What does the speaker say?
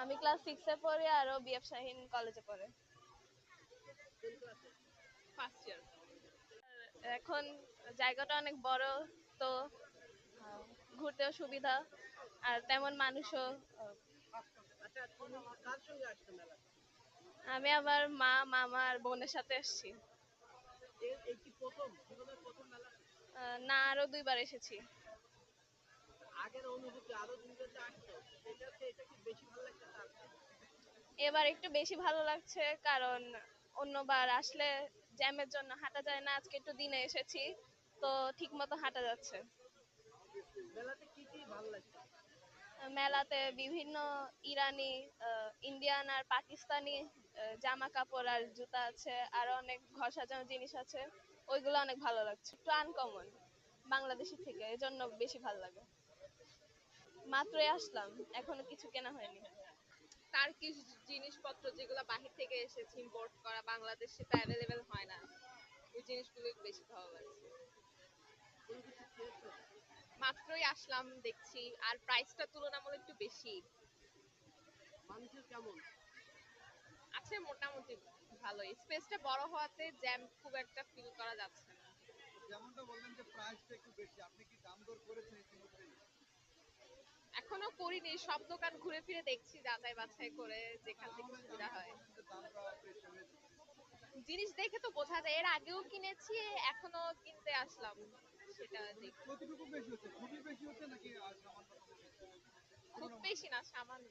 আমি ক্লাস সিক্সে পড়ি আর ও বিএফ শাহিন কলেজে পড়ে। এখন জায়গাটা অনেক বড়, তো ঘুরতেও সুবিধা। আর তেমন মানুষও আচ্ছা কার সঙ্গে আসছো মেলা আমি আমার মা মামা আর বোনের সাথে এসেছি। না আরও দুইবার এসেছি। এবার একটু বেশি ভালো লাগছে কারণ অন্যবার আসলে জ্যামের জন্য হাঁটা যায় না। আজকে একটু দিনে এসেছি তো ঠিক মতো হাঁটা যাচ্ছে। মেলাতে বিভিন্ন ইরানি ইন্ডিয়ান আর পাকিস্তানি জামা কাপড় আর জুতা আছে আরও অনেক ঘর সাজানো জিনিস আছে ওইগুলো অনেক ভালো লাগছে। একটু আনকমন বাংলাদেশি থেকে এজন্য বেশি ভালো লাগে। মাত্রই আসলাম এখনও কিছু কেনা হয়নি। টার্কিশ জিনিসপত্র যেগুলো বাহির থেকে এসেছে ইম্পোর্ট করা বাংলাদেশে তো অ্যাভেলেবেল হয় না। ওই জিনিসগুলো বেশি ভালো লাগছে। মাত্রই আসলাম দেখছি আর প্রাইসটা তুলনামূলক একটু বেশি। মানুষের কেমন? আছে মোটামুটি ভালোই। স্পেসটা বড় হওয়াতে জ্যাম খুব একটা ফিল করা যাচ্ছে না। যেমনটা বললেন যে প্রাইসটা একটু বেশি আপনি কি দাম দর করেছেন ইতিমধ্যেই এখনও করিনি সব দোকান ঘুরে ফিরে দেখছি যাচাই বাছাই করে যেখান থেকে সুবিধা হয়। জিনিস দেখে তো বোঝা যায় এর আগেও কিনেছি এখনও কিনতে আসলাম সেটা দেখি। কতটুকু বেশি হচ্ছে? খুবই বেশি হচ্ছে নাকি আর সামান্য খুব বেশি না সামান্য